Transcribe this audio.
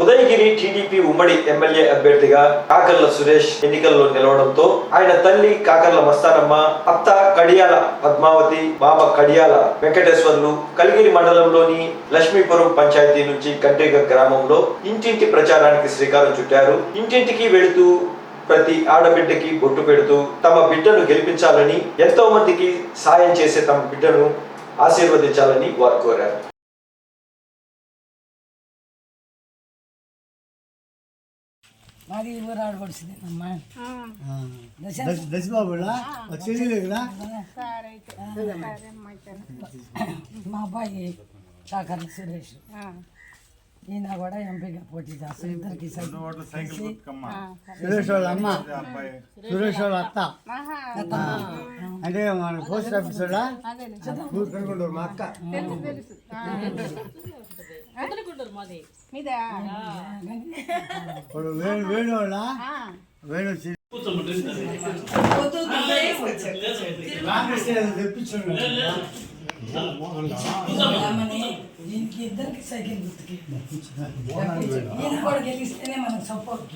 Udayagiri TDP ఉమ్మడి MLA అభ్యర్థిగా కాకర్ల సురేష్ ఎన్నికల్లో నిలవడంతో ఆయన తల్లి కాకర్ల మస్తానమ్మ అత్త కడియాల పద్మావతి బాబ కడియాల వెంకటేశ్వర్లు కలిగిరి మండలంలోని లక్ష్మీపురం పంచాయతీ నుంచి కంటిగ గ్రామంలో ఇంటింటి ప్రచారానికి శ్రీకారం చుట్టారు. ఇంటింటికి వెళుతూ ప్రతి ఆడబిడ్డకి బొట్టు పెడుతూ తమ బిడ్డను గెలిపించాలని ఎంతో మందికి సాయం చేసే తమ బిడ్డను ఆశీర్వదించాలని వారు కోరారు. మాది ఊరు ఆడపడిచింది అమ్మా దశ- మా అబ్బాయి కాకర్ల సురేష్. ఈయన కూడా ఎంపీగా పోటీ చేస్తాం ఇద్దరికి సైకిల్ సురేష్ వాళ్ళ అమ్మ? సురేష్ వాళ్ళ అత్త? అంటే మన పోస్ట్ ఆఫీస్ మా అక్క. ఇప్పుడు వేణు వేణు వాళ్ళ వేణు తెప్పించాడు. దీనికి ఇద్దరికి సైకిల్ గుర్తుకి. ఈయన కూడా గెలిస్తేనే మనకు సపోర్ట్